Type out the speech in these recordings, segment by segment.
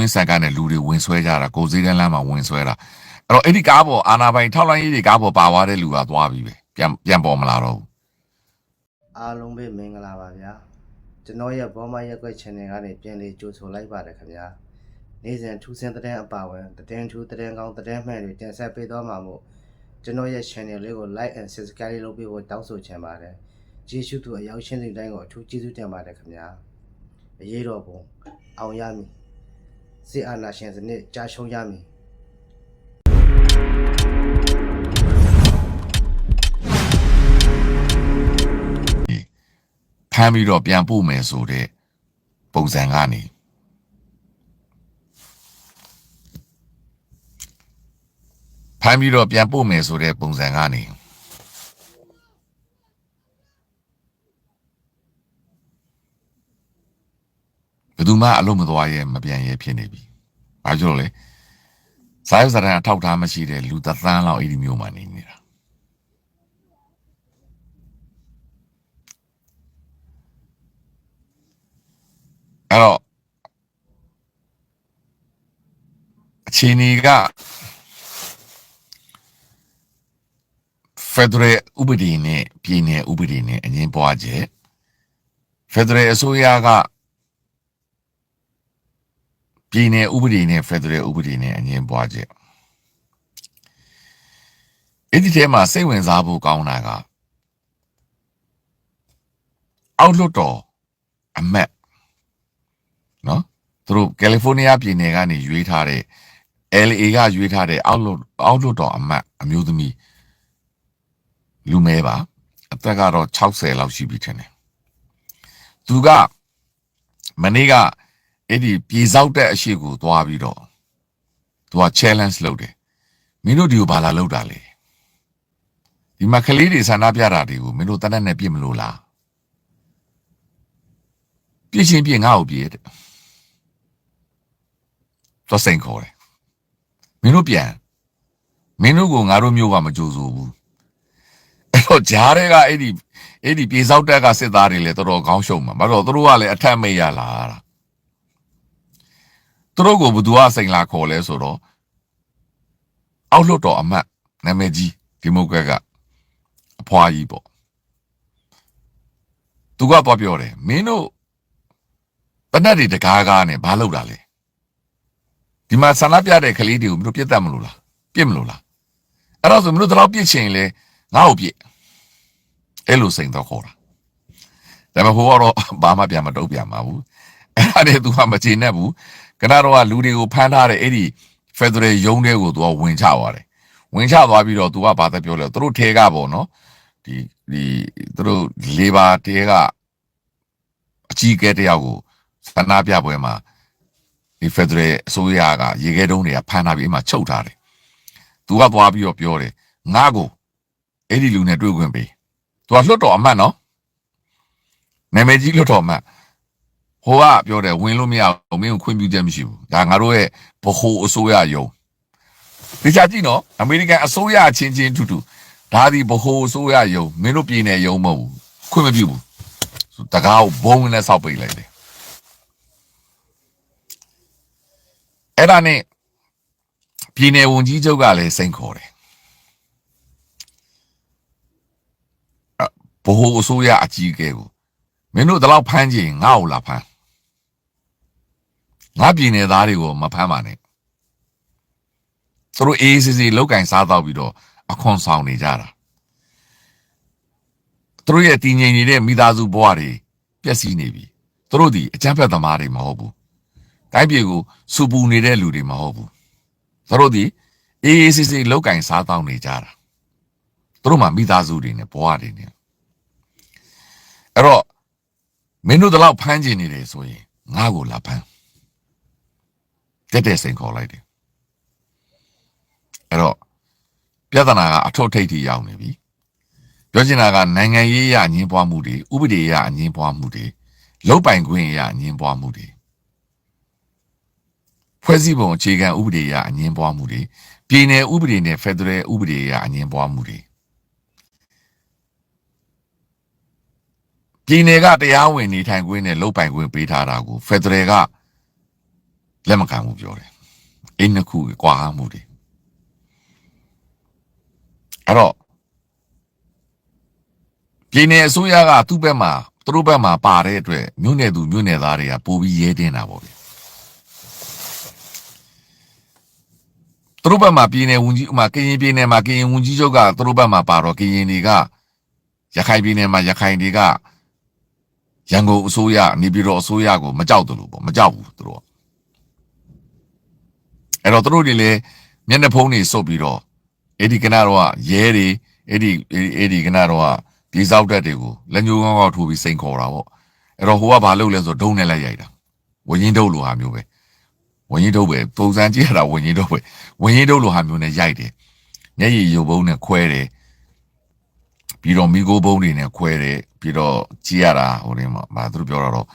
တွင်းဆန်ကနဲ့လူတွေဝင်ဆွဲကြတာကိုစည်းကန်းလမ်းမှာဝင်ဆွဲတာအဲ့တော့အဲ့ဒီကားပေါ်အာနာပိုင်ထောက်လိုင်းရေးတွေကားပေါ်ပါသွားတဲ့လူကသွားပြီပဲပြန်ပြန်ပေါ်မလာတော့ဘူးအားလုံးပဲမင်္ဂလာပါဗျာကျွန်တော်ရဲ့ဘောမရက်ကွက် channel ကနေပြန်လေးကြိုဆိုလိုက်ပါတယ်ခင်ဗျာနေ့စဉ်ထူးဆန်းတဲ့တဲ့အပါဝင်တဲ့ထူးတဲ့ကောင်းတဲ့မှန်တွေတင်ဆက်ပေးသွားမှာမို့ကျွန်တော်ရဲ့ channel လေးကို like and subscribe လုပ်ပေးဖို့တောင်းဆိုချင်ပါတယ်ကျေးဇူးသူအရောက်ရှင်းတဲ့တိုင်းကိုအထူးကျေးဇူးတင်ပါတယ်ခင်ဗျာအရေးတော်ပုံအောင်ရမည် စစ်အာဏာရှင်စနစ်ကြာရှုံးရမည်ဖမ်းပြီးတော့ပြန်ပို့မယ်ဆိုတဲ့ပုံစံကနေဖမ်းပြီးတော့ပြန်ပို့မယ်ဆိုတဲ့ပုံစံကနေ ဘယ်သူမှအလုံးမသွားရဲမပြန်ရဲဖြစ်နေပြီ။ဘာကြောင့်လဲ။စာရုပ်စာတမ်းအထောက်အထားမရှိတဲ့လူသက်သန်းလောက်အဲ့ဒီမျိုးမှနေနေတာ။အဲ့တော့အခြေအနေကဖက်ဒရယ်ဥပဒေနဲ့ပြည်နယ်ဥပဒေနဲ့အငင်းပွားချက်ဖက်ဒရယ်အစိုးရက ပြည်နယ်ဥပဒေနဲ့ဖက်ဒရယ်ဥပဒေနဲ့အငင်းပွားချက်အဲ့ဒီထဲမှာစိတ်ဝင်စားဖို့ကောင်းတာကအောက်လွတ်တော်အမတ်နော်သူတို့ကယ်လီဖိုးနီးယားပြည်နယ်ကနေရွေးထားတဲ့ LA ကရွေးထားတဲ့အောက်လွတ်အောက်လွတ်တော်အမတ်အမျိုးသမီးလူမဲပါအသက်ကတော့60လောက်ရှိပြီထင်တယ်သူကမနေ့က အဲ့ဒီပြေဆောက်တဲ့အရှိကိုသွားပြီးတော့သူက challenge လုပ်တယ်မင်းတို့ဒီကိုဘာလာလုပ်တာလဲဒီမှာကလေးတွေဆန္ဒပြတာတွေကိုမင်းတို့တနက်နဲ့ပြစ်မလို့လားပြစ်ချင်းပြစ်ငါ့ကိုပြစ်တဲ့တော့စိန်ခေါ်တယ်မင်းတို့ပြန်မင်းတို့ကငါတို့မျိုးကမကြိုးစိုးဘူးအဲ့တော့ဂျားတွေကအဲ့ဒီအဲ့ဒီပြေဆောက်တက်ကစစ်သားတွေလည်းတော်တော်ကောင်းရှုံမှာဘာလို့သူတို့ကလည်းအထက်မိတ်ရလာတာ သူတို့ကိုဘသူကစိန်လာခေါ်လဲဆိုတော့အောက်လွတ်တော်အမတ်နာမည်ကြီးဒီမိုကရက်ကအဖွာကြီးပေါ့သူကတော့ပြောတယ်မင်းတို့တနက်တွေတကားကားနဲ့ဘာလုပ်တာလဲဒီမှာဆန္ဒပြတဲ့ကလေးတွေကိုမင်းတို့ပြစ်တတ်မလို့လားပြစ်မလို့လားအဲ့တော့ဆိုမင်းတို့တော့ပြစ်ချင်လေငါ့ကိုပြစ်အဲ့လိုစိန်တော့ခေါ်တာဒါပေမဲ့ဟိုကတော့ဘာမှပြန်မတုံ့ပြန်ပါဘူးအဲ့ဒါနဲ့ तू ကမချင်နဲ့ဘူး ကနတော့ကလူတွေကိုဖမ်းထားတဲ့အဲ့ဒီ Federal ရုံးတွေကိုသူကဝင်ချသွားတယ်ဝင်ချသွားပြီးတော့သူကဘာသက်ပြောလဲသူတို့ထဲကပေါ့နော်ဒီဒီသူတို့ labor တဲကအကြီးကဲတယောက်ကိုဆန္ဒပြပွဲမှာဒီ Federal အစိုးရကရေခဲတုံးတွေကဖမ်းထားပြီးအိမ်မှာချုပ်ထားတယ်သူကသွားပြီးတော့ပြောတယ်ငါ့ကိုအဲ့ဒီလူနဲ့တွေ့ခွင့်ပေးသူကလွှတ်တော်အမတ်နော်နာမည်ကြီးလွှတ်တော်အမတ် ဟိုကပြောတယ်ဝင်လို့မရဘူးမင်းကိုခွင့်ပြုချက်မရှိဘူး။ဒါငါတို့ရဲ့ဗဟိုအစိုးရယုံ။ဒီချာကြည့်နော်အမေရိကန်အစိုးရချင်းချင်းတူတူဒါဒီဗဟိုအစိုးရယုံမင်းတို့ပြည်နယ်ယုံမဟုတ်ဘူးခွင့်မပြုဘူး။တကားကိုဘုံနဲ့ဆောက်ပိတ်လိုက်တယ်အဲ့ဒါနဲ့ပြည်နယ်ဝန်ကြီးချုပ်ကလည်းစိန်ခေါ်တယ်အဘိုးအစိုးရအကြီးအကဲကိုမင်းတို့ဒီလောက်ဖမ်းကြည့်ငါ့ကိုလာဖမ်း ငါပြည်နယ်သားတွေကိုမဖမ်းပါနဲ့သူတို့အေးအေးဆေးဆေးလောက်ကင်စားတော့ပြီးတော့အခွန်ဆောင်နေကြတာသူတို့ရဲ့တည်ငြိမ်နေတဲ့မိသားစုဘဝတွေပျက်စီးနေပြီသူတို့ဒီအကြမ်းဖက်သမားတွေမဟုတ်ဘူးတိုင်းပြည်ကိုစူပူနေတဲ့လူတွေမဟုတ်ဘူးသူတို့ဒီအေးအေးဆေးဆေးလောက်ကင်စားတောင်းနေကြတာသူတို့မှမိသားစုတွေနဲ့ဘဝတွေနဲ့အဲ့တော့မင်းတို့တော့ဖမ်းကျင်နေတယ်ဆိုရင်ငါ့ကိုလာဖမ်း တက်တဲ့စိန်ခေါ်လိုက်တယ်အဲ့တော့ပြဿနာကအထုပ်ထိပ်ထိရောက်နေပြီပြောချင်တာကနိုင်ငံရေးအရအငင်းပွားမှုတွေဥပဒေအရအငင်းပွားမှုတွေလုတ်ပိုင်ခွင့်အရအငင်းပွားမှုတွေဖွဲ့စည်းပုံအခြေခံဥပဒေအရအငင်းပွားမှုတွေပြည်내ဥပဒေနဲ့ဖက်ဒရယ်ဥပဒေအရအငင်းပွားမှုတွေပြည်내ကတရားဝင်နေထိုင်ခွင့်နဲ့လုပ်ပိုင်ခွင့်ပေးထားတာကိုဖက်ဒရယ်က လက်မခံဘူးပြောတယ်အိမ်နှစ်ခုကွာမှုတွေအဲ့တော့ပြည်နယ်အစိုးရကသူ့ဘက်မှာသူတို့ဘက်မှာပါတဲ့အတွက်မြို့နယ်သူမြို့နယ်သားတွေကပိုပြီးရဲတင်းတာပေါ့ဗျသူတို့ဘက်မှာပြည်နယ်ဝန်ကြီးဥမာကရင်ပြည်နယ်မှာကရင်ဝန်ကြီးချုပ်ကသူတို့ဘက်မှာပါတော့ကရင်တွေကရခိုင်ပြည်နယ်မှာရခိုင်တွေကရန်ကုန်အစိုးရနေပြည်တော်အစိုးရကိုမကြောက်တယ်လို့ပေါ့မကြောက်ဘူးသူတို့ အဲ့တော့သူတို့တွေလည်းမျက်နှာဖုံးတွေစုပ်ပြီးတော့အဲ့ဒီကနတော့ရဲတွေအဲ့ဒီအဲ့ဒီကနတော့ပြေစောက်တက်တွေကိုလက်ညှိုးကောင်းကောင်းထိုးပြီးစိန်ခေါ်တာပေါ့အဲ့တော့ဟိုကဘာလုပ်လဲဆိုတော့ဒုံနဲ့လိုက်ရိုက်တာဝင်းရင်ဒုတ်လိုဟာမျိုးပဲဝင်းရင်ဒုတ်ပဲပုံစံကြည့်ရတာဝင်းရင်ဒုတ်ပဲဝင်းရင်ဒုတ်လိုဟာမျိုးနဲ့ရိုက်တယ်မျက်ရည်ရုပ်ဘုံနဲ့ခွဲတယ်ပြီးတော့မိโกဘုံတွေနဲ့ခွဲတယ်ပြီးတော့ကြည့်ရတာဟိုဒီမှာဘာသူတို့ပြောတာတော့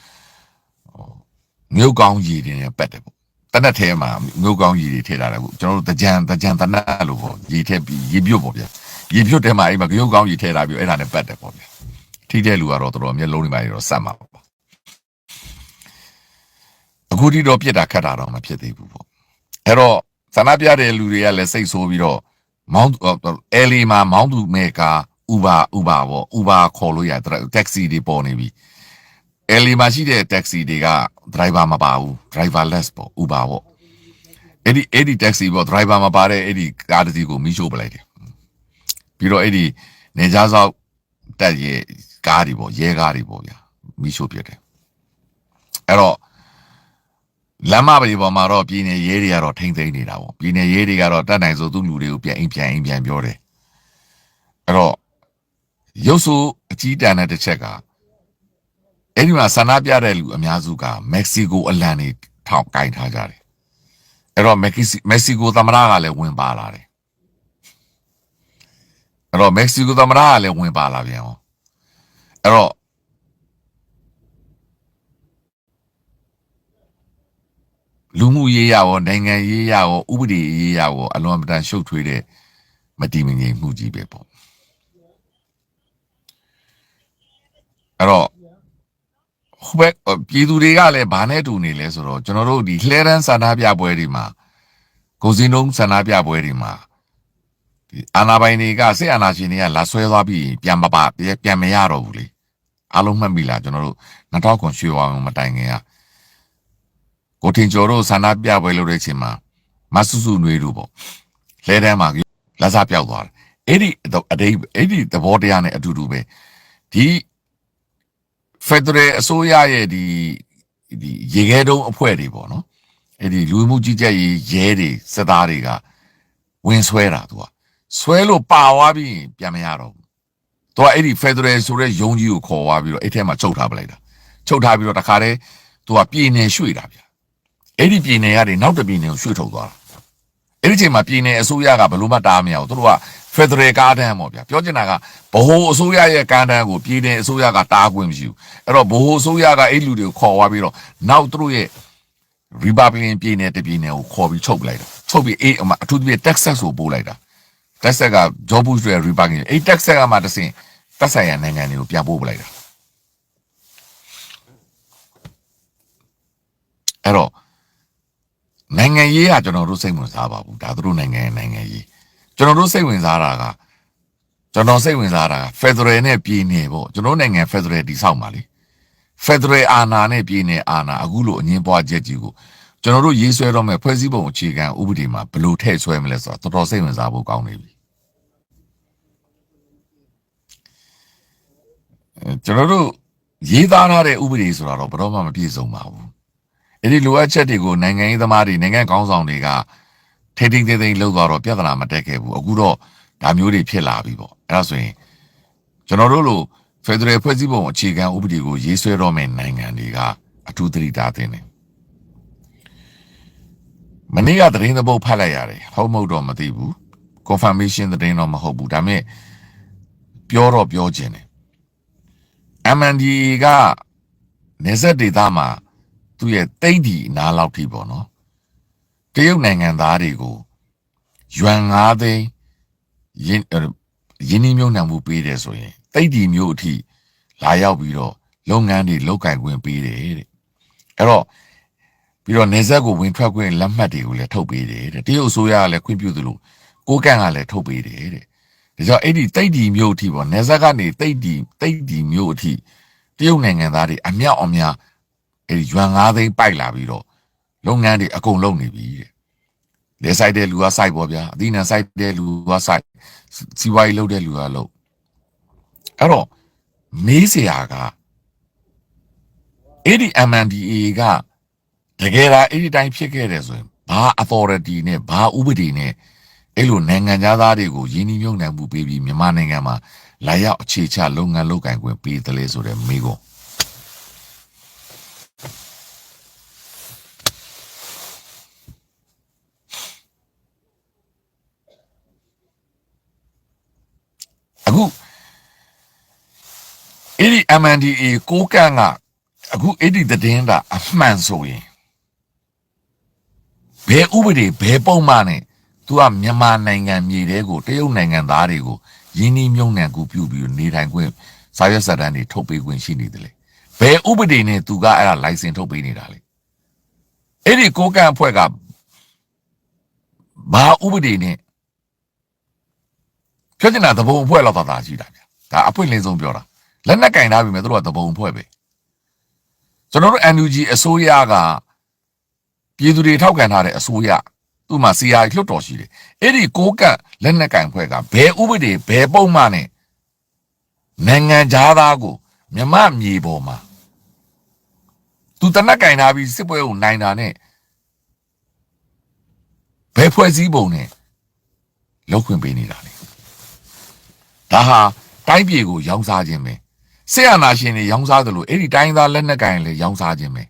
မြုပ်ကောင်းရည်တွေနဲ့ပတ်တယ်ပေါ့ တနက်ထဲမှာမြုပ်ကောင်းရည်တွေထည့်ထားတယ်အခုကျွန်တော်တို့တကြံတကြံတနက်လို့ပေါ့ရည်ထည့်ပြီးရည်ပြုတ်ပေါ့ဗျာရည်ပြုတ်ထဲမှာအဲ့မှာမြုပ်ကောင်းရည်ထည့်ထားပြီးအဲ့ဒါနဲ့ပတ်တယ်ပေါ့ဗျာထိတဲ့လူကတော့တော်တော်မျက်လုံးတွေပါတော့စက်မှာပေါ့အခုထိတော့ပြစ်တာခတ်တာတော့မဖြစ်သေးဘူးပေါ့အဲ့တော့ဆန္ဒပြတဲ့လူတွေကလည်းစိတ်ဆိုးပြီးတော့မောင်းအဲလီမှာမောင်းသူမဲကာ Uber Uber ပေါ့ Uber ခေါ်လို့ရတယ် taxi တွေပေါ်နေပြီ အဲလီမှာရှိတဲ့ taxi တွေက driver မပါဘူး driverless ပေါ့ Uber ပေါ့အဲ့ဒီအဲ့ဒီ taxi ပေါ့ driver မပါတဲ့အဲ့ဒီကားတစ်စီးကိုမီးရှို့ပလိုက်တယ်ပြီးတော့အဲ့ဒီနေကြားဆောက်တက်ရဲကားတွေပေါ့ရဲကားတွေပေါ့ဗျာမီးရှို့ပြတယ်အဲ့တော့လမ်းမတွေပေါ်မှာတော့ပြည်နယ်ရဲတွေကတော့ထိမ့်သိမ်းနေတာပေါ့ပြည်နယ်ရဲတွေကတော့တတ်နိုင်ဆိုသူ့လူတွေကိုပြန်အိမ်ပြန်အိမ်ပြန်ပြောတယ်အဲ့တော့ရုပ်ဆိုးအကြီးတန်းတဲ့တစ်ချက်က အဲ့ဒီမှာဆန္ဒပြတဲ့လူအများစုကမက္ကဆီကိုအလံတွေထောင်ကင်ထားကြတယ်အဲ့တော့မက္ကဆီမက္ကဆီကိုသမ္မတကလည်းဝင်ပါလာတယ်အဲ့တော့မက္ကဆီကိုသမ္မတကလည်းဝင်ပါလာပြန်အောင်အဲ့တော့လူမှုရေးရရောနိုင်ငံရေးရရောဥပဒေရေးရရောအလွန်အမတန်ရှုပ်ထွေးတဲ့မတည်မငြိမ်မှုကြီးပဲပေါ့အဲ့တော့ ဟိုဘက်ပြည်သူတွေကလည်းဘာနဲ့တူနေလဲဆိုတော့ကျွန်တော်တို့ဒီလှဲရန်ဆန္ဒပြပွဲတွေမှာကိုစင်းလုံးဆန္ဒပြပွဲတွေမှာဒီအာနာပိုင်တွေကစစ်အာဏာရှင်တွေကလာဆွဲသွားပြီးပြန်မပါပြန်မရတော့ဘူးလေအားလုံးမှတ်မိလားကျွန်တော်တို့2000ခွန်ရွှေဝါမတိုင်ခင်ကကိုထင်ကျော်တို့ဆန္ဒပြပွဲလုပ်တဲ့အချိန်မှာမဆူဆူနွေးတို့ပေါ့လှဲတန်းမှာလက်စားပြောက်သွားတယ်အဲ့ဒီအတိတ်အဲ့ဒီသဘောတရားနဲ့အတူတူပဲဒီ ဖက်ဒရယ်အစိုးရရဲ့ဒီဒီရေခဲတုံးအဖွဲ့တွေပေါ့နော်အဲ့ဒီလူမှုကြီးကြပ်ရေးရဲတွေစစ်သားတွေကဝင်ဆွဲတာသူကဆွဲလို့ပါသွားပြီးပြန်မရတော့ဘူးသူကအဲ့ဒီဖက်ဒရယ်ဆိုတဲ့ယုံကြီးကိုခေါ်သွားပြီးတော့အဲ့ထဲမှာချုပ်ထားပလိုက်တာချုပ်ထားပြီးတော့တခါတည်းသူကပြည်နယ်ရွှေ့တာဗျအဲ့ဒီပြည်နယ်ကနေနောက်တစ်ပြည်နယ်ကိုရွှေ့ထုတ်သွားတာအဲ့ဒီချိန်မှာပြည်နယ်အစိုးရကဘယ်လို့မှတားမရဘူးသူတို့က ဖက်ဒရယ်ကားတန်းပေါ့ဗျာပြောချင်တာကဗဟိုအစိုးရရဲ့ကားတန်းကိုပြည်နယ်အစိုးရကတားခွင့်မရှိဘူးအဲ့တော့ဗဟိုအစိုးရကအဲ့လူတွေကိုခေါ်သွားပြီးတော့နောက်သူတို့ရဲ့ Republican ပြည်နယ်တပြည်နယ်ကိုခေါ်ပြီးချုပ်ပလိုက်တာချုပ်ပြီးအေးအမအထူးသဖြင့် Texas ကိုပို့လိုက်တာ Texas က Joe Bush ရဲ့ Republican အဲ့ Texas ကမှတဆင်တက်ဆိုင်ရာနိုင်ငံတွေကိုပြန်ပို့ပလိုက်တာအဲ့တော့နိုင်ငံရေးကကျွန်တော်တို့စိတ်ဝင်စားပါဘူးဒါသူတို့နိုင်ငံရဲ့နိုင်ငံရေး ကျွန်တော်တို့စိတ်ဝင်စားတာကကျွန်တော်စိတ်ဝင်စားတာက Federal နဲ့ပြည်နယ်ပေါ့ကျွန်တော်နိုင်ငံ Federal တည်ဆောက်ပါလေ Federal အာဏာနဲ့ပြည်နယ်အာဏာအခုလိုအငင်းပွားချက်ကြီးကိုကျွန်တော်တို့ရေးဆွဲတော့မဲ့ဖွဲ့စည်းပုံအခြေခံဥပဒေမှာဘယ်လိုထည့်ဆွဲမလဲဆိုတော့တော်တော်စိတ်ဝင်စားဖို့ကောင်းနေပြီအဲကျွန်တော်တို့ရေးသားထားတဲ့ဥပဒေဆိုတာတော့ဘယ်တော့မှမပြည့်စုံပါဘူးအဲ့ဒီလိုအပ်ချက်တွေကိုနိုင်ငံရေးသမားတွေနိုင်ငံကောင်းဆောင်တွေက ထိမ့်ထိမ့်သိမ့်သိမ့်လောက်သွားတော့ပြဿနာမတက်ခဲ့ဘူးအခုတော့ဒါမျိုးတွေဖြစ်လာပြီပေါ့အဲ့ဒါဆိုရင်ကျွန်တော်တို့လိုဖက်ဒရယ်ဖွဲ့စည်းပုံအခြေခံဥပဒေကိုရေးဆွဲတော့မယ့်နိုင်ငံတွေကအထူးသတိထားသင့်တယ်မနေ့ကသတင်းသဘောဖတ်လိုက်ရတယ်ဟုတ်မဟုတ်တော့မသိဘူး confirmation သတင်းတော့မဟုတ်ဘူးဒါပေမဲ့ပြောတော့ပြောခြင်းတယ် MND ကနေဆက်ဒေတာမှာသူ့ရဲ့တိတ်ဒီနားလောက်ထိပေါ့နော် တရုတ်နိုင်ငံသားတွေကိုယွမ်9သိန်းရင်းရင်းနှီးမြှုပ်နှံမှုပေးတယ်ဆိုရင်တိတ်ဒီမျိုးအထိလာရောက်ပြီးတော့လုပ်ငန်းတွေလုပ်ကင်ခွင့်ပေးတယ်တဲ့အဲ့တော့ပြီးတော့နေဆက်ကိုဝင်ထွက်ခွင့်လက်မှတ်တွေကိုလည်းထုတ်ပေးတယ်တဲ့တရုတ်အစိုးရကလည်းခွင့်ပြုသလိုကိုကန့်ကလည်းထုတ်ပေးတယ်တဲ့ဒါကြောင့်အဲ့ဒီတိတ်ဒီမျိုးအထိပေါ့နေဆက်ကနေတိတ်ဒီတိတ်ဒီမျိုးအထိတရုတ်နိုင်ငံသားတွေအမြောက်အများအဲ့ဒီရွမ်၅သိန်းပိုက်လာပြီးတော့ လုပ်ငန်းတွေအကုန်လုပ်နေပြီတဲ့လေဆိုင်တဲ့လူကစိုက်ပေါ့ဗျာအသီးနှံစိုက်တဲ့လူကစိုက်စီဝါရေးလုပ်တဲ့လူကလုပ်အဲ့တော့မေးစရာကအဲ့ဒီ MNDA ကတကယ်လားအဲ့ဒီတိုင်းဖြစ်ခဲ့တယ်ဆိုရင်ဘာ authority နဲ့ဘာဥပဒေနဲ့အဲ့လိုနိုင်ငံသားတွေကိုယင်းနှိမ့်ညွန့်နှံမှုပေးပြီးမြန်မာနိုင်ငံမှာလာရောက်အခြေချလုပ်ငန်းလုပ်ကိုင်ခွင့်ပေးတယ်လေဆိုတဲ့မိကုံ အခုအဲ့ဒီ MNDA ကိုကန့်ကအခုအဲ့ဒီသတင်းတာအမှန်ဆိုရင်ဘယ်ဥပဒေဘယ်ပုံမှန်နဲ့သူကမြန်မာနိုင်ငံမြေတဲကိုတရုတ်နိုင်ငံသားတွေကိုယင်းနှီးမြုံနှံကူပြုပြီးနေထိုင်ခွင့်စာရွက်စာတမ်းတွေထုတ်ပေးခွင့်ရှိနေတယ်လေဘယ်ဥပဒေနဲ့သူကအဲ့ဒါလိုင်စင်ထုတ်ပေးနေတာလေအဲ့ဒီကိုကန့်အဖွဲ့ကဘာဥပဒေနဲ့ ပြောချင်တာသဘုံအဖွဲ့လောက်သာသာရှိတာဗျဒါအပွင့်လင်းဆုံးပြောတာလက်နက်ကင်ထားပြီမဲ့သူတို့ကသဘုံအဖွဲ့ပဲကျွန်တော်တို့ NUG အစိုးရကပြည်သူတွေထောက်ခံထားတဲ့အစိုးရသူ့မှာ CR လွှတ်တော်ရှိတယ်အဲ့ဒီကိုကန့်လက်နက်ကင်ဖွဲ့ကဘယ်ဥပဒေဘယ်ပုံမှန်နဲ့နိုင်ငံသားကိုမြမမြေပေါ်မှာသူတနက်ကင်ထားပြီးစစ်ပွဲကိုနိုင်တာနဲ့ဘယ်ဖွဲ့စည်းပုံနဲ့လောက်ခွင့်ပေးနေတာလဲ ဒါဟာတိုင်းပြည်ကိုရောင်းစားခြင်းပဲဆရာနာရှင်တွေရောင်းစားသလိုအဲ့ဒီတိုင်းသားလက်နက်ကင်လည်းရောင်းစားခြင်းပဲ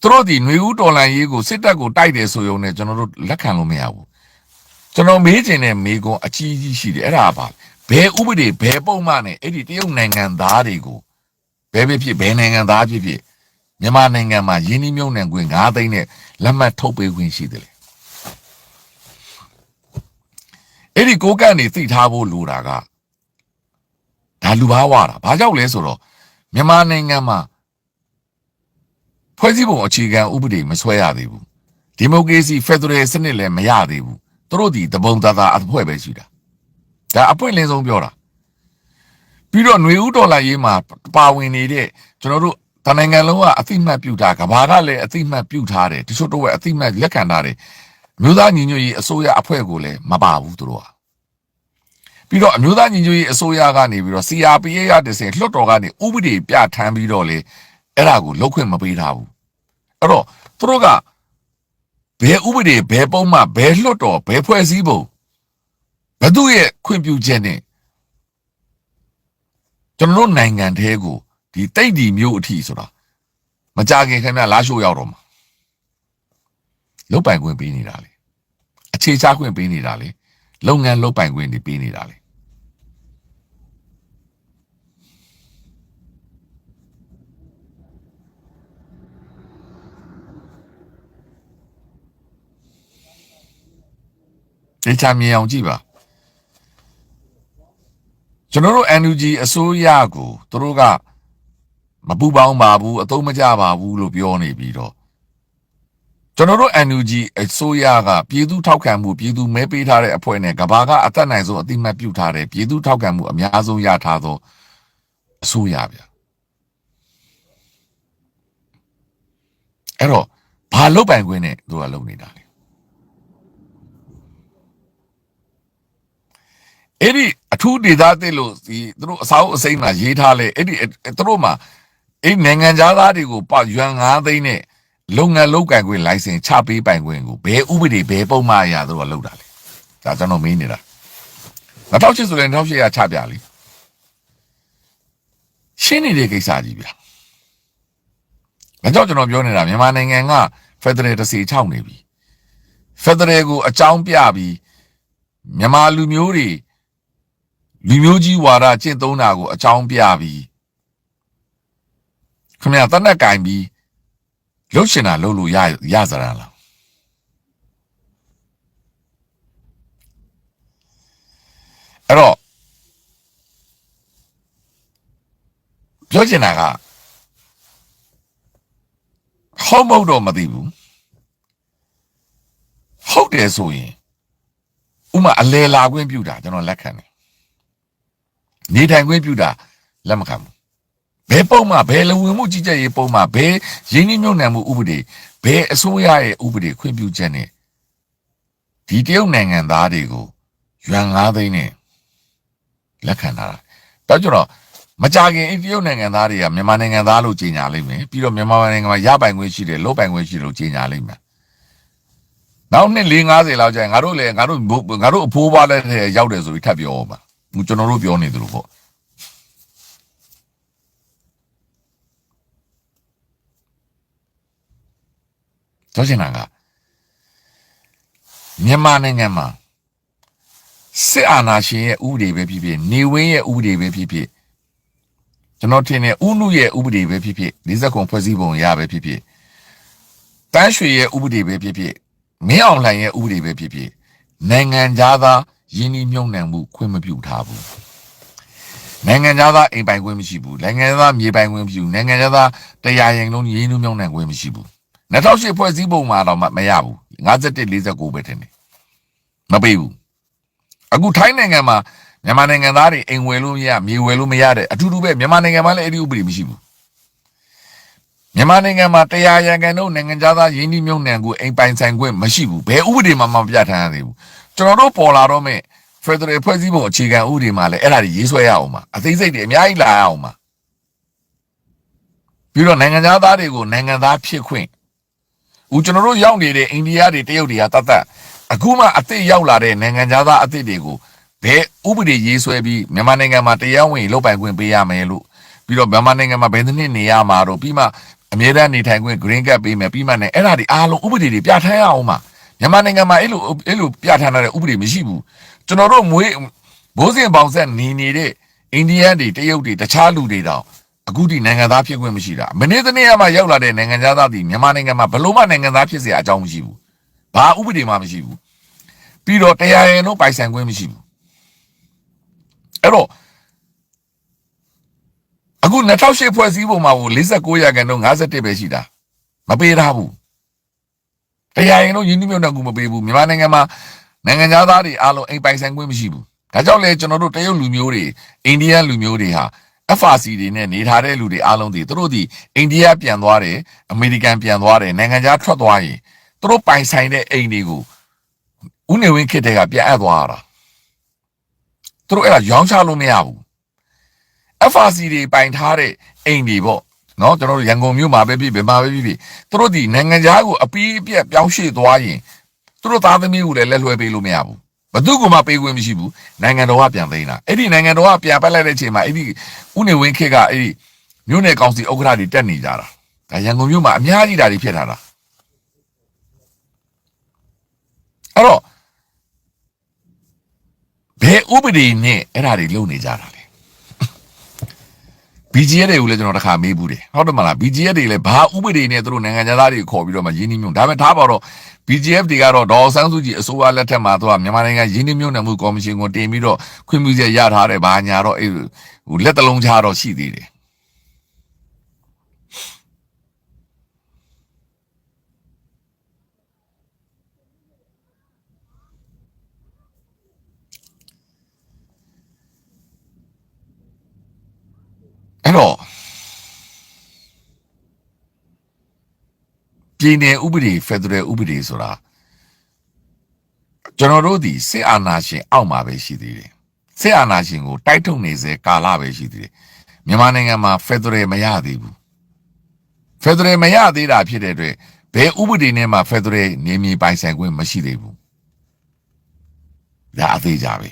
သူတို့ဒီຫນွေဦးတော်လန်ရေးကိုစစ်တပ်ကိုတိုက်တယ်ဆိုရုံနဲ့ကျွန်တော်တို့လက်ခံလို့မရဘူးကျွန်တော်မေးချင်တဲ့မေးခွန်းအကြီးကြီးရှိတယ်အဲ့ဒါပါဘယ်ဥပဒေဘယ်ပုံမှန်နဲ့အဲ့ဒီတရုတ်နိုင်ငံသားတွေကိုဘယ်ဖြစ်ဖြစ်ဘယ်နိုင်ငံသားဖြစ်ဖြစ်မြန်မာနိုင်ငံမှာယင်းနှီးမြုံနှံခွင့်9သိန်းနဲ့လက်မှတ်ထုတ်ပေးခွင့်ရှိတယ်လေ အဲ့ဒီကိုကန်နေသိထားဖို့လိုတာကဒါလူဘာဝတာဘာကြောင့်လဲဆိုတော့မြန်မာနိုင်ငံမှာဖွဲ့စည်းပုံအခြေခံဥပဒေမဆွဲရသေးဘူးဒီမိုကရေစီဖက်ဒရယ်စနစ်လည်းမရသေးဘူးသူတို့ဒီတပုံသားသားအဖွဲပဲရှိတာဒါအပွင့်လင်းဆုံးပြောတာပြီးတော့ຫນွေဦးဒေါ်လာရေးမှာပါဝင်နေတဲ့ကျွန်တော်တို့တနိုင်ငံလုံးကအသိမှတ်ပြုထားကဘာကလည်းအသိမှတ်ပြုထားတယ်တချို့တော့အသိမှတ်လက်ခံထားတယ်မြို့သားညီညွတ်ရေးအစိုးရအဖွဲ့ကိုလည်းမပါဘူးသူတို့က ပြီးတော့အမျိုးသားညီညွတ်ရေးအစိုးရကနေပြီးတော့ CRPA ရတဲ့စင်လွှတ်တော်ကနေဥပဒေပြဋ္ဌာန်းပြီးတော့လေအဲ့ဒါကိုလုတ်ခွင့်မပေးထားဘူးအဲ့တော့သူတို့ကဘယ်ဥပဒေဘယ်ပုံမှဘယ်လွှတ်တော်ဘယ်ဖွဲ့စည်းပုံဘယ်သူရဲ့ခွင့်ပြုချက်နဲ့ကျွန်တော်တို့နိုင်ငံသေးကိုဒီတိတ်ဒီမျိုးအထိဆိုတာမကြခင်ခင်ဗျလာရှိုးရောက်တော့မှာလုတ်ပိုင်ခွင့်ပေးနေတာလေအခြေချခွင့်ပေးနေတာလေလုပ်ငန်းလုပ်ပိုင်ခွင့်တွေပေးနေတာလေ ဒီချမ်းမြေအောင်ကြည့်ပါကျွန်တော်တို့ NUG အစိုးရကိုသူတို့ကမပူပေါင်းပါဘူးအသုံးမကျပါဘူးလို့ပြောနေပြီးတော့ကျွန်တော်တို့ NUG အစိုးရကပြည်သူထောက်ခံမှုပြည်သူမဲပေးထားတဲ့အဖွဲ့နဲ့ကဘာကအသက်နိုင်ဆုံးအတိမတ်ပြုထားတဲ့ပြည်သူထောက်ခံမှုအများဆုံးရထားသောအစိုးရဗျအဲ့တော့ဘာလုတ်ပိုင်ခွင့်နဲ့သူကလုံနေတာလေ အဲ့ဒီအထူးဒေသသစ်လို့ဒီသူတို့အစာအုပ်အစိမ်းမှာရေးထားလဲအဲ့ဒီသူတို့မှာအဲ့နိုင်ငံသားတွေကိုပယွမ်9သိန်းနဲ့လုပ်ငန်းလုပ်ကင်ခွင့်လိုင်စင်ချပေးပိုင်ခွင့်ကိုဘယ်ဥပဒေဘယ်ပုံမှန်အရာသူကလုပ်တာလဲဒါကျွန်တော်မေးနေတာ2008ဆိုရင်2008ရချပြလीရှင်းနေတဲ့ကိစ္စကြီးဗျာဒါကြောင့်ကျွန်တော်ပြောနေတာမြန်မာနိုင်ငံကဖက်ဒရယ်တစ်စီချောက်နေပြီဖက်ဒရယ်ကိုအကြောင်းပြပြီးမြန်မာလူမျိုးတွေ လူမျိုးကြီးဝါဒကျင့်သုံးတာကိုအကြောင်းပြပြီးခင်ဗျာတနက်ကင်ပြီးလှုပ်ရှင်တာလှုပ်လို့ရရစရာလားအဲ့တော့ပြောချင်တာကဟုတ်မဟုတ်တော့မသိဘူးဟုတ်တယ်ဆိုရင်ဥမာအလဲလာခွင့်ပြုတာကျွန်တော်လက်ခံတယ် နေထိုင်ခွင့်ပြုတာလက်မခံဘူးဘယ်ပုံမှာဘယ်လူဝင်မှုကြီးကြပ်ရေးပုံမှာဘယ်ရင်းနှီးမြှုပ်နှံမှုဥပဒေဘယ်အစိုးရရဲ့ဥပဒေခွင့်ပြုချက်နဲ့ဒီတရုတ်နိုင်ငံသားတွေကိုရွမ်၅သိန်းနဲ့လက်ခံထားတာတော့ကျတော့မကြခင်အိန္ဒိယနိုင်ငံသားတွေကမြန်မာနိုင်ငံသားလို့ကြေညာလိုက်မယ်ပြီးတော့မြန်မာနိုင်ငံမှာရပိုင်ခွင့်ရှိတယ်လို့ပိုင်ခွင့်ရှိတယ်လို့ကြေညာလိုက်မယ်နောက်နှစ်၄50လောက်ကျရင်ငါတို့လည်းငါတို့ငါတို့အဖိုးဘွားလည်းရောက်တယ်ဆိုပြီးထပ်ပြောအောင်ပါ ကျွန်တော်တို့ပြောနေသလိုပေါ့ဆိုချင်တာကမြန်မာနိုင်ငံမှာစစ်အာဏာရှင်ရဲ့ဥပဒေပဲဖြစ်ဖြစ်နေဝင်းရဲ့ဥပဒေပဲဖြစ်ဖြစ်ကျွန်တော်ထင်တယ်ဥနုရဲ့ဥပဒေပဲဖြစ်ဖြစ်၄၀ခုဖွဲ့စည်းပုံရပဲဖြစ်ဖြစ်တန်းရွှေရဲ့ဥပဒေပဲဖြစ်ဖြစ်မင်းအောင်လှိုင်ရဲ့ဥပဒေပဲဖြစ်ဖြစ်နိုင်ငံသား သားယင်းနှီးမြုံနှံမှုခွင့်မပြုထားဘူးနိုင်ငံသားအိမ်ပိုင်ခွင့်မရှိဘူးနိုင်ငံသားမြေပိုင်ခွင့်မရှိဘူးနိုင်ငံသားတရားရင်လုံးရင်းနှီးမြုံနှံခွင့်မရှိဘူး2008ဖွဲ့စည်းပုံမှာတော့မရဘူး51 49ပဲထင်တယ်မပေးဘူးအခုထိုင်းနိုင်ငံမှာမြန်မာနိုင်ငံသားတွေအိမ်ဝယ်လို့မရမြေဝယ်လို့မရတဲ့အထူးတူပဲမြန်မာနိုင်ငံမှာလည်းအဲ့ဒီဥပဒေမရှိဘူးမြန်မာနိုင်ငံမှာတရားရန်ကန်တို့နိုင်ငံသားရင်းနှီးမြုံနှံကိုအိမ်ပိုင်ဆိုင်ခွင့်မရှိဘူးဘယ်ဥပဒေမှမပြဋ္ဌာန်းရသေးဘူး ကျွန်တော်တို့ပေါ်လာတော့မဲ့ Federal ဖွဲ့စည်းပုံအခြေခံဥပဒေမှာလည်းအဲ့ဒါတွေရေးဆွဲရအောင်ပါအသေးစိတ်တွေအများကြီးလာရအောင်ပါပြီးတော့နိုင်ငံသားတွေကိုနိုင်ငံသားဖြစ်ခွင့်ဦးကျွန်တော်တို့ရောက်နေတဲ့အိန္ဒိယတွေတရုတ်တွေကတတ်တတ်အခုမှအစ်စ်ရောက်လာတဲ့နိုင်ငံသားအစ်စ်တွေကိုဘယ်ဥပဒေရေးဆွဲပြီးမြန်မာနိုင်ငံမှာတရားဝင်လုပ်ပိုင်ခွင့်ပေးရမယ်လို့ပြီးတော့မြန်မာနိုင်ငံမှာဘယ်နှစ်နေရမှာတော့ပြီးမှအမြဲတမ်းနေထိုင်ခွင့် green card ပေးမယ်ပြီးမှလည်းအဲ့ဒါတွေအားလုံးဥပဒေတွေပြဋ္ဌာန်းရအောင်ပါ မြန်မာနိုင်ငံမှာအဲ့လိုအဲ့လိုပြဋ္ဌာန်းတဲ့ဥပဒေမရှိဘူးကျွန်တော်တို့မွေးဘိုးစဉ်ပေါင်ဆက်နေနေတဲ့အိန္ဒိယတွေတရုတ်တွေတခြားလူတွေတောင်အခုဒီနိုင်ငံသားဖြစ်ခွင့်မရှိတာမနေ့တနေ့ကမှရောက်လာတဲ့နိုင်ငံသားတွေမြန်မာနိုင်ငံမှာဘလို့မှနိုင်ငံသားဖြစ်เสียအကြောင်းမရှိဘူးဘာဥပဒေမှမရှိဘူးပြီးတော့တရားရင်တို့ပိုင်ဆိုင်ခွင့်မရှိဘူးအဲ့တော့အခု2008ဖွဲ့စည်းပုံမှာကို49ရာခိုင်နှုန်း51ပဲရှိတာမပေးထားဘူး တရားရင်တို့ယင်းနှိမ့်မြုံကူမပေးဘူးမြန်မာနိုင်ငံမှာနိုင်ငံသားတွေအားလုံးအိမ်ပိုင်ဆိုင်ခွင့်မရှိဘူးဒါကြောင့်လေကျွန်တော်တို့တရုတ်လူမျိုးတွေအိန္ဒိယလူမျိုးတွေဟာ FRC တွေနဲ့နေထားတဲ့လူတွေအားလုံးဒီသူတို့ဒီအိန္ဒိယပြန်သွားတယ်အမေရိကန်ပြန်သွားတယ်နိုင်ငံခြားထွက်သွားရင်သူတို့ပိုင်ဆိုင်တဲ့အိမ်တွေကိုဦးနေဝင်းခေတ်တည်းကပြန်အပ်သွားတာသူတို့အဲ့ဒါရောင်းချလို့မရဘူး FRC တွေပိုင်ထားတဲ့အိမ်တွေပေါ့ နော်ကျွန်တော်တို့ရန်ကုန်မြို့မှာပဲဖြစ်ဘယ်မှာပဲဖြစ်ဖြစ်သူတို့ဒီနိုင်ငံခြားကိုအပီးအပြက်ပြောင်းရွှေ့သွားရင်သူတို့သားသမီးကိုလည်းလက်လွှဲပေးလို့မရဘူးဘသူကမှပေးခွင့်မရှိဘူးနိုင်ငံတော်ကပြန်သိမ်းတာအဲ့ဒီနိုင်ငံတော်ကပြန်ပတ်လိုက်တဲ့အချိန်မှာအဲ့ဒီဥနေဝင်းခေတ်ကအဲ့ဒီမြို့နယ်ကောင်စီဥက္ကဋ္ဌတွေတက်နေကြတာဒါရန်ကုန်မြို့မှာအများကြီးဒါတွေဖြစ်ထားတာအဲ့တော့ဘယ်ဥပဒေနဲ့အဲ့ဒါတွေလုပ်နေကြတာလဲ BGF တွေကိုလည်းကျွန်တော်တစ်ခါမေးဘူးတယ်ဟုတ်တယ်မလား BGF တွေလည်းဘာဥပဒေနဲ့သူတို့နိုင်ငံသားတွေခေါ်ပြီးတော့မှရင်းနှီးမြှုပ်ဒါပေမဲ့ထားပါတော့ BGF တွေကတော့ဒေါ်ဆန်းစုကြည်အစိုးရလက်ထက်မှာသူကမြန်မာနိုင်ငံရင်းနှီးမြှုပ်နှံမှုကော်မရှင်ကိုတင်ပြီးတော့ခွင့်ပြုချက်ရထားတယ်ဘာညာတော့အဲဟိုလက်တလုံးချတော့ရှိသေးတယ်အဲ့တော့ ပြည်နယ်ဥပဒေဖက်ဒရယ်ဥပဒေဆိုတာကျွန်တော်တို့ဒီစစ်အာဏာရှင်အောက်မှာပဲရှိသေးတယ်စစ်အာဏာရှင်ကိုတိုက်ထုတ်နေစေကာလပဲရှိသေးတယ်မြန်မာနိုင်ငံမှာဖက်ဒရယ်မရသေးဘူးဖက်ဒရယ်မရသေးတာဖြစ်တဲ့အတွက်ဘယ်ဥပဒေနဲ့မှဖက်ဒရယ်နေမြေပိုင်ဆိုင်ခွင့်မရှိသေးဘူးဒါအသေးကြပဲ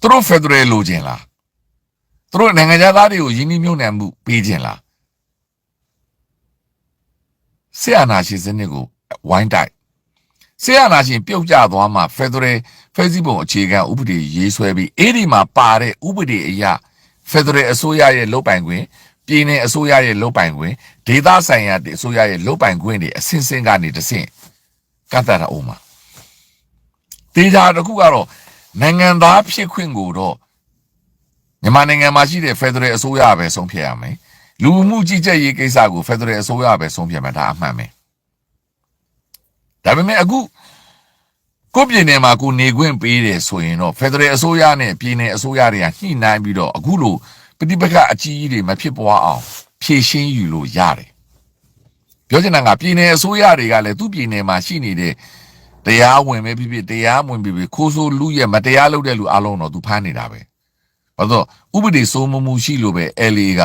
သူတို့ဖက်ဒရယ်လိုချင်လားသူတို့နိုင်ငံသားတွေကိုယင်းနှိမ့်မြုံနှံမှုပေးခြင်းလား ဆရာနာရှင်စနစ်ကိုဝိုင်းတိုက်ဆရာနာရှင်ပြုတ်ကျသွားမှဖက်ဒရယ်ဖွဲ့စည်းပုံအခြေခံဥပဒေရေးဆွဲပြီးအဲ့ဒီမှာပါတဲ့ဥပဒေအရဖက်ဒရယ်အစိုးရရဲ့လုပ်ပိုင်ခွင့်ပြည်내အစိုးရရဲ့လုပ်ပိုင်ခွင့်ဒေသဆိုင်ရာအစိုးရရဲ့လုပ်ပိုင်ခွင့်တွေအစင်းစင်းကနေတဆင့်ကတ်တာတာအောင်မှာတေချာတစ်ခုကတော့နိုင်ငံသားဖြစ်ခွင့်ကိုတော့မြန်မာနိုင်ငံမှာရှိတဲ့ Federal အစိုးရပဲဆုံးဖြတ်ရမယ် လူမှုကြီးကြပ်ရေးကိစ္စကိုဖက်ဒရယ်အစိုးရပဲဆုံးဖြတ်မှာဒါအမှန်ပဲဒါပေမဲ့အခုကိုယ့်ပြည်နယ်မှာကိုနေခွင့်ပေးတယ်ဆိုရင်တော့ဖက်ဒရယ်အစိုးရနဲ့ပြည်နယ်အစိုးရတွေကညှိနှိုင်းပြီးတော့အခုလိုပဋိပက္ခအကြီးကြီးတွေမဖြစ်ပွားအောင်ဖြည့်ရှင်းယူလို့ရတယ်ပြောချင်တာကပြည်နယ်အစိုးရတွေကလည်းသူ့ပြည်နယ်မှာရှိနေတဲ့တရားဝင်ပဲဖြစ်ဖြစ်တရားမဝင်ဖြစ်ဖြစ်ခိုးဆိုးလူရဲ့မတရားလုပ်တဲ့လူအလုံးတော့သူဖမ်းနေတာပဲဘာလို့ဥပဒေစိုးမမှုရှိလို့ပဲ LA က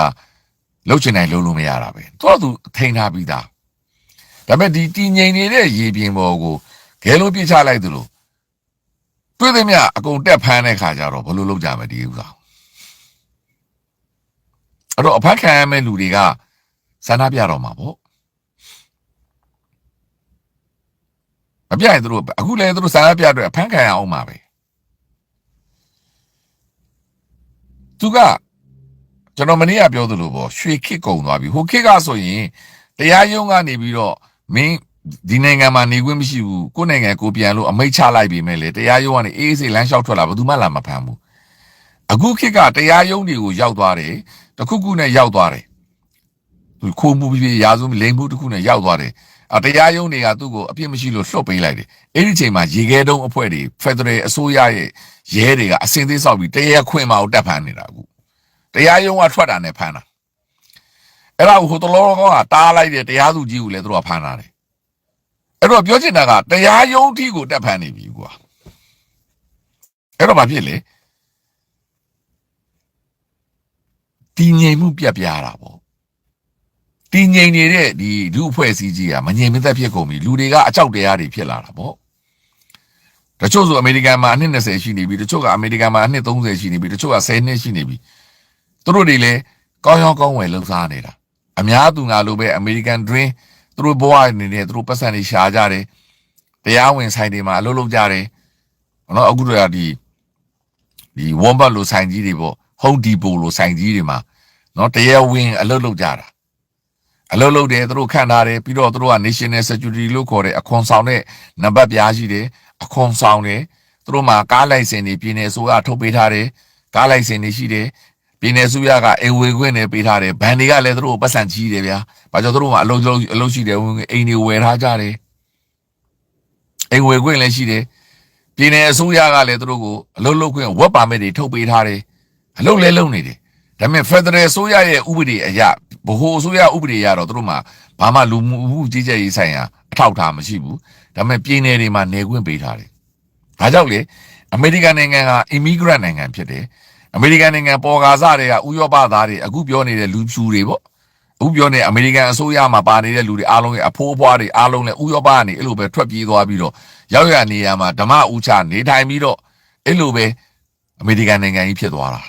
လှုပ်ချင်တိုင်းလှုပ်လို့မရတာပဲသူကသူထိန်းထားပြီးသားဒါပေမဲ့ဒီတည်ငြိမ်နေတဲ့ရေပြင်ပေါ်ကိုခဲလုံးပြစ်ချလိုက်သလိုတွေ့သည်မြအကုန်တက်ဖမ်းတဲ့ခါကျတော့ဘယ်လိုလုပ်ကြမလဲဒီဥစ္စာအဲ့တော့အဖက်ခံရမယ့်လူတွေကဆန္ဒပြတော့မှာပေါ့မပြရင်သူတို့အခုလည်းသူတို့ဆန္ဒပြတော့အဖမ်းခံရအောင်မှာပဲသူက ကျွန်တော်မနေ့ကပြောသလိုပေါ့ရွှေခစ်ကုံသွားပြီဟိုခစ်ကဆိုရင်တရားရုံးကနေပြီးတော့မင်းဒီနိုင်ငံမှာနေခွင့်မရှိဘူးကိုယ့်နိုင်ငံကိုပြန်လို့အမိတ်ချလိုက်ပြီမဲ့လေတရားရုံးကနေအေးအေးဆေးလမ်းလျှောက်ထွက်လာဘယ်သူမှလာမဖမ်းဘူးအခုခစ်ကတရားရုံးတွေကိုရောက်သွားတယ်တခုခုနဲ့ရောက်သွားတယ်သူခိုးမှုပြပြရာဇဝလိမ်မှုတစ်ခုနဲ့ရောက်သွားတယ်အတရားရုံးတွေကသူ့ကိုအပြစ်မရှိလို့လွှတ်ပေးလိုက်တယ်အဲ့ဒီချိန်မှာရေခဲတုံးအဖွဲ့တွေဖက်ဒရယ်အစိုးရရဲ့ရဲတွေကအစင်းသေးဆောက်ပြီးတရားခွင်မအောင်တက်ဖမ်းနေတာအခု တရားရုံးကထွက်တာနဲ့ဖမ်းတာအဲ့ဒါကိုဟိုတလောကောကတားလိုက်တဲ့တရားသူကြီးကိုလည်းသူတို့ကဖမ်းတာတယ်အဲ့တော့ပြောချင်တာကတရားရုံးထီကိုတက်ဖမ်းနေပြီကွာအဲ့တော့ဘာဖြစ်လဲတည်ငြိမ်မှုပြတ်ပြားတာပေါ့တည်ငြိမ်နေတဲ့ဒီလူအဖွဲ့အစည်းကြီးကမငြိမ်မသက်ဖြစ်ကုန်ပြီလူတွေကအကြောက်တရားတွေဖြစ်လာတာပေါ့တချို့ဆိုအမေရိကန်မှာအနှစ်20ရှိနေပြီတချို့ကအမေရိကန်မှာအနှစ်30ရှိနေပြီတချို့က10နှစ်ရှိနေပြီ သူတို့တွေလည်းကောင်းရောင်းကောင်းဝယ်လှုပ်ရှားနေတာအများသူငါလိုပဲ American Dream သူတို့ဘဝအနေနဲ့သူတို့ပတ်စံတွေရှာကြတယ်တရားဝင်ဆိုင်တွေမှာအလုပ်လုပ်ကြတယ်နော်အခုတော့ဒီဒီ Walmart လိုဆိုင်ကြီးတွေပေါ့ Home Depot လိုဆိုင်ကြီးတွေမှာနော်တရားဝင်အလုပ်လုပ်ကြတာအလုပ်လုပ်တယ်သူတို့ခန့်ထားတယ်ပြီးတော့သူတို့က National Security လို့ခေါ်တဲ့အခွန်ဆောင်တဲ့နံပါတ်ပြားရှိတယ်အခွန်ဆောင်တယ်သူတို့မှာကားလိုင်စင်တွေပြည်နယ်ဆိုကထုတ်ပေးထားတယ်ကားလိုင်စင်တွေရှိတယ် ပြည်နယ်စုရကအိမ်ဝေခွင့်နဲ့ပေးထားတယ်ဘန်တွေကလည်းသူတို့ကိုပတ်စံကြီးတယ်ဗျာ။ဘာကြောင့်သူတို့ကအလုံးလုံးအလုံးရှိတယ်ဝင်အိမ်တွေဝယ်ထားကြတယ်။အိမ်ဝယ်ခွင့်လည်းရှိတယ်။ပြည်နယ်အစိုးရကလည်းသူတို့ကိုအလုံးလုံးခွင့်ဝက်ပါမစ်တွေထုတ်ပေးထားတယ်။အလုံးလည်းလုံးနေတယ်။ဒါပေမဲ့ Federal အစိုးရရဲ့ဥပဒေအရဗဟိုအစိုးရဥပဒေအရတော့သူတို့မှာဘာမှလူမှုကြီးကြပ်ရေးဆိုင်ရာအထောက်အထားမရှိဘူး။ဒါပေမဲ့ပြည်နယ်တွေမှာနေခွင့်ပေးထားတယ်။ဒါကြောင့်လေအမေရိကန်နိုင်ငံက immigrant နိုင်ငံဖြစ်တယ်။ အမေရိကန်နိုင်ငံပေါ်ကားစားတွေကဥရောပသားတွေအခုပြောနေတဲ့လူဖြူတွေပေါ့အခုပြောနေအမေရိကန်အစိုးရမှာပါနေတဲ့လူတွေအားလုံးရဲ့အဖိုးအဖွားတွေအားလုံးလည်းဥရောပကနေအဲ့လိုပဲထွက်ပြေးသွားပြီးတော့ရောက်ရနေရမှာဓမ္မဥချနေထိုင်ပြီးတော့အဲ့လိုပဲအမေရိကန်နိုင်ငံကြီးဖြစ်သွားတာ